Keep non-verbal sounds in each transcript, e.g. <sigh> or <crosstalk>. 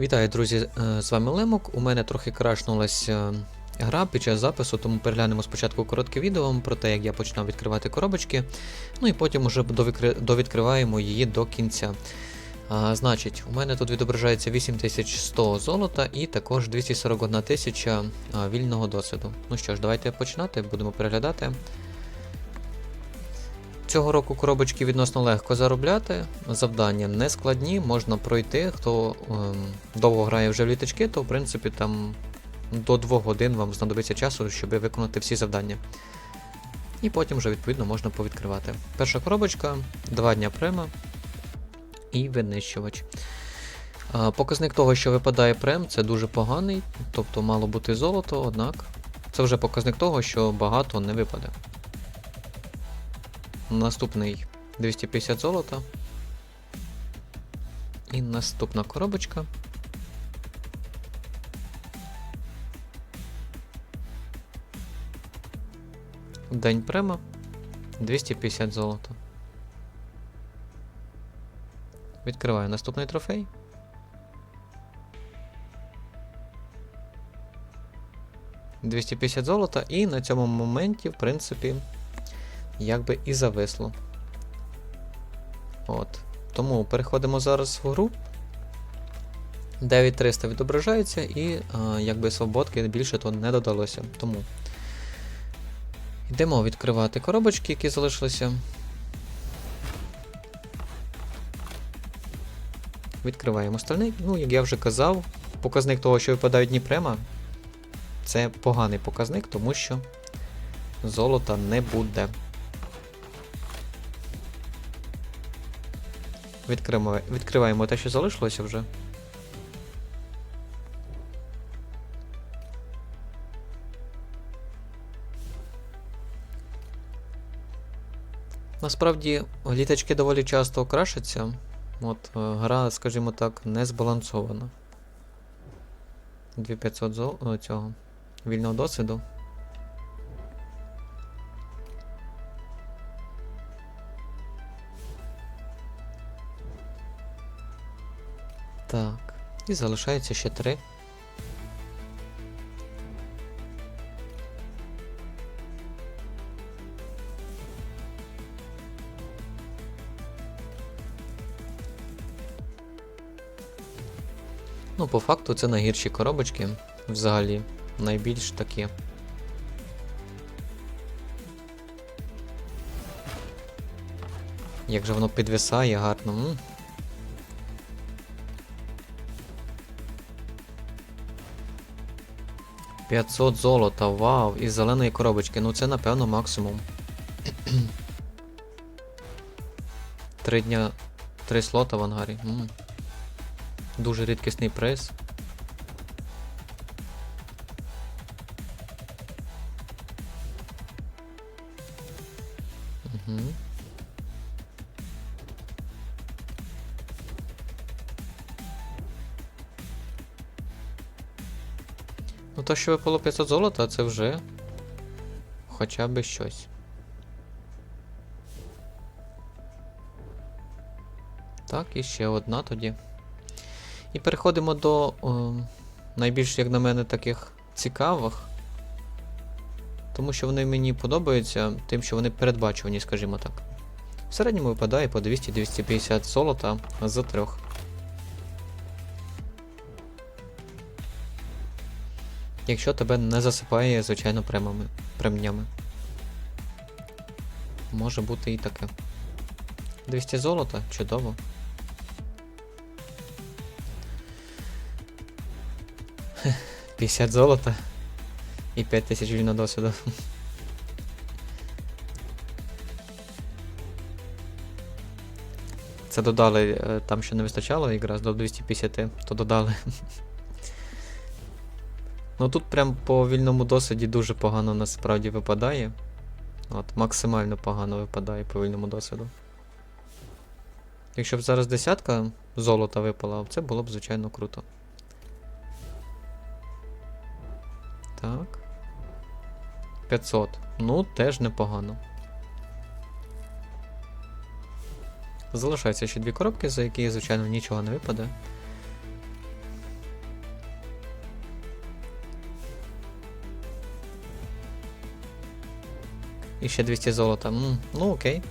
Вітаю, друзі! е, З вами Лемок. У мене трохи крашнулася гра під час запису, тому переглянемо спочатку коротке відео про те, як я починав відкривати коробочки. Ну і потім уже довідкриваємо її до кінця. А, значить, у мене тут відображається 8100 золота і також 241 тисяча вільного досвіду. Ну що ж, давайте починати, будемо переглядати. Цього року коробочки відносно легко заробляти. Завдання не складні, можна пройти. Хто ем, довго грає вже в літачки, то в принципі там до 2 годин вам знадобиться часу, щоб виконати всі завдання. І потім вже відповідно можна повідкривати. Перша коробочка, 2 дня према і винищувач. Показник того, що випадає прем, це дуже поганий, тобто мало бути золото, однак це вже показник того, що багато не випаде. Наступний 250 золота. І наступна коробочка. День према 250 золота. Відкриваю наступний трофей. «250 золота, і на цьому моменті, в принципі, якби і зависло. От. Тому переходимо зараз в гру. 9300 відображається, і а, якби свободки більше то не додалося. Тому йдемо відкривати коробочки, які залишилися. Відкриваємо стальник. Ну, як я вже казав, показник того, що випадають дні према, це поганий показник, тому що золота не буде. Відкриваємо, відкриваємо те, що залишилося вже. Насправді, літачки доволі часто крашаться. От, е, гра, скажімо так, не збалансована. 2500 зол... цього вільного досвіду. Так. І залишається ще три. Ну, по факту це найгірші коробочки. Взагалі, найбільш такі. Як же воно підвисає гарно. П'ятсот золота, вау, із зеленої коробочки. Ну це напевно максимум. Три дня. Три слота в ангарі. М. Дуже рідкісний приз. Ну, то, що випало 500 золота, це вже хоча б щось. Так, і ще одна тоді. І переходимо до о, найбільш, як на мене, таких цікавих. Тому що вони мені подобаються тим, що вони передбачувані, скажімо так. В середньому випадає по 200-250 золота з трьох. Якщо тебе не засипає, звичайно, премами, премнями. Може бути і таке. 200 золота, чудово. <laughs> Хех, 50 золота і 5000 вільного досвіду. Це додали, е, там ще не вистачало якраз до 250, то додали. <laughs> Ну тут прям по вільному досвіді дуже погано насправді випадає. От, максимально погано випадає по вільному досвіду. Якщо б зараз десятка золота випала, це було б звичайно круто. Так. 500. Ну, теж непогано. Залишаються ще дві коробки, за які, звичайно, нічого не випаде. І ще 200 золота. М, ну окей.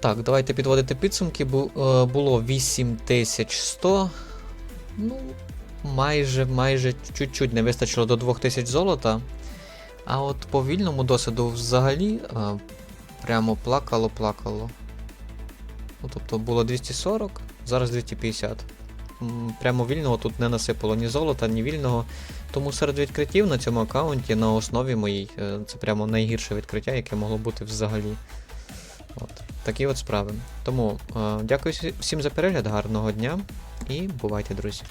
Так, давайте підводити підсумки. Бу, е, було 8100. Ну, майже, майже чуть-чуть не вистачило до 2000 золота. А от по вільному досвіду взагалі е, прямо плакало-плакало. Ну, тобто було 240, зараз 250. Прямо вільного тут не насипало ні золота, ні вільного. Тому серед відкриттів на цьому аккаунті на основі моїй е, це прямо найгірше відкриття, яке могло бути взагалі. От. Такі от справи. Тому е, дякую всім за перегляд, гарного дня і бувайте, друзі.